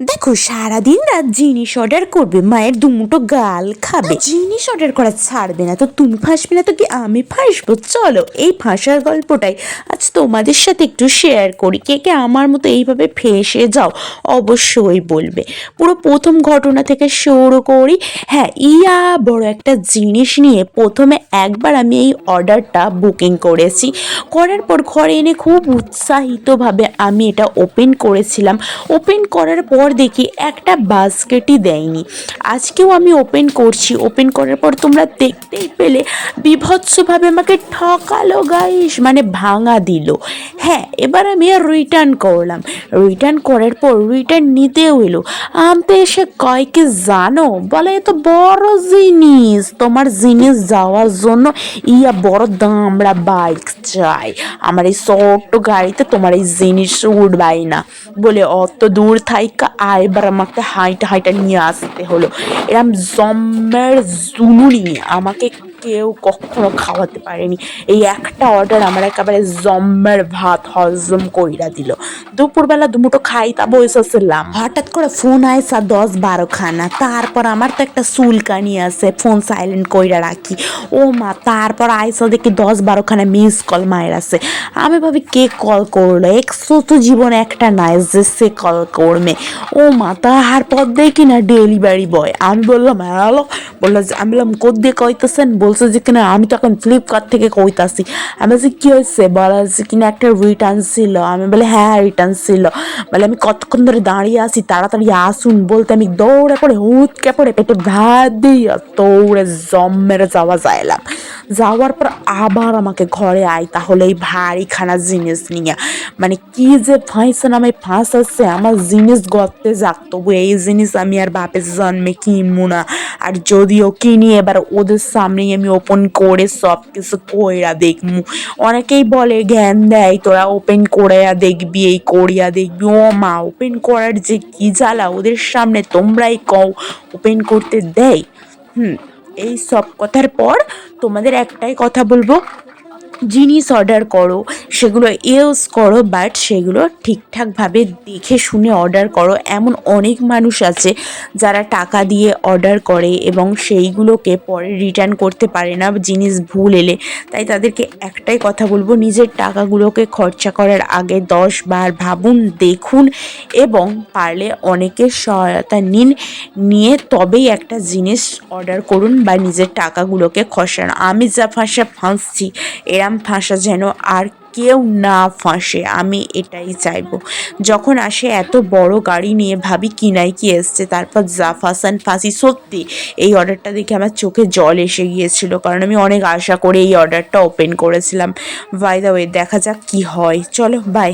দেখো, সারাদিন রাত জিনিস অর্ডার করবে, মায়ের দু দুমুটো গাল খাবে। জিনিস অর্ডার করা ছাড়বে না, তো তুমি ফাঁসবে না তো কি আমি ফাঁসবো? চলো, এই ফাঁসার গল্পটাই আজ তোমাদের সাথে একটু শেয়ার করি। কে কে আমার মতো এইভাবে ফেসে যাও, অবশ্যই বলবে। পুরো প্রথম ঘটনা থেকে শুরু করি। হ্যাঁ ইয়া বড় একটা জিনিস নিয়ে প্রথমে একবার আমি এই অর্ডারটা বুকিং করেছি। করার পর ঘরে এনে খুব উৎসাহিতভাবে আমি এটা ওপেন করেছিলাম। ওপেন করার পর দেখি একটা বাস্কেটই দেয়নি। আজকেও আমি ওপেন করছি। ওপেন করার পর তোমরা দেখতেই পেলে বিভৎসভাবে আমাকে ঠকালো গাইস মানে ভাঙা দিল। হ্যাঁ এবার আমি রিটার্ন করলাম। রিটার্ন করার পর রিটার্ন নিতেও এলো। আনতে এসে কয়কে জানো? বলে, এ তো বড় জিনিস। তোমার জিনিস যাওয়ার জন্য ইয়া বড় দামড়া বাইক চাই। আমার এই ছোট্ট গাড়িতে তোমার এই জিনিস উঠবাই না। বলে, অত দূর থাইকা আইবার আমাকে হাইটা হাইটা নিয়ে আসতে হলো। এরম জম্মের জুনুনি আমাকে কেউ কখনো খাওয়াতে পারেনি। এই একটা অর্ডার আমার একেবারে জম্মের ভাত হজম কইরা দিল। দুপুরবেলা দুমুটো খাইতা বসেছিলাম হঠাৎ করে ফোন আইসা দশ বারো খানা। তারপর আমার তো একটা চুলকানি আছে, ফোন সাইলেন্ট কইরা রাখি। ও মা, তারপর আইসা দেখি দশ বারো খানা মিস কল মায়ের আছে। আমি ভাবি, কে কল করল? একশো তো জীবন একটা নাই যে সে কল করবে। ও মা, তারপর দেখি না ডেলিভারি বয় আমি বললাম, হ্যালো? বলল যে, আমি বললাম, কোথ দিয়ে কইতেছেন? বলছে যে, কিনা আমি তো এখন ফ্লিপকার্ট থেকে কইতাছি। আমি বলছি, কি হয়েছে বলা যে কিনা একটা রিটার্ন ছিল। আমি বলে হ্যাঁ রিটার্ন ছিল বলে আমি কতক্ষণ ধরে দাঁড়িয়ে আছি, তাড়াতাড়ি আসুন বলতে আমি দৌড়ে পড়ে হুটকে পড়ে পেটে ভাত দিয়ে দৌড়ে জম মেরে যাওয়া যাইলাম যাওয়ার পর আবার আমাকে ঘরে আয়, তাহলে এই ভারী খানা জিনিস নিয়ে। মানে কি যে ফাঁসে নামে ফাঁস আছে, আমার জিনিস গর্তে যাক, তবু এই জিনিস আমি আর বাপের জন্মে কিনবো না। আর যদিও কিনি, এবার ওদের সামনেই আমি ওপেন করে সব কিছু কইরা দেখমু অনেকেই বলে, জ্ঞান দেয়, তোরা ওপেন করিয়া দেখবি, এই করিয়া দেখবি। ও মা ওপেন করার যে কি জ্বালা, ওদের সামনে তোমরাই কও ওপেন করতে দেয়? হুম। এই সব কথার পর তোমাদের একটাই কথা বলব। জিনিস অর্ডার করো, সেগুলো ইউজ করো বাট সেগুলো ঠিকঠাকভাবে দেখে শুনে অর্ডার করো। এমন অনেক মানুষ আছে যারা টাকা দিয়ে অর্ডার করে এবং সেইগুলোকে পরে রিটার্ন করতে পারে না, জিনিস ভুল এলে। তাই তাদেরকে একটাই কথা বলব, নিজের টাকাগুলোকে খরচা করার আগে দশ বার ভাবুন, দেখুন এবং পারলে অনেকের সহায়তা নিন, নিয়ে তবেই একটা জিনিস অর্ডার করুন বা নিজের টাকাগুলোকে খসান। আমি যা ফাঁসা ফাঁসছি এরম ফাঁসা যেন আর কেউ না ফাঁসে, আমি এটাই চাইব। যখন আসে এত বড় গাড়ি নিয়ে ভাবি কিনাই কি এসছে, তারপর যা ফাঁসান ফাঁসি, সত্যি এই অর্ডারটা দেখে আমার চোখে জল এসে গিয়েছিল, কারণ আমি অনেক আশা করে এই অর্ডারটা ওপেন করেছিলাম। বাই দা ওয়ে দেখা যাক কি হয়। চলো বাই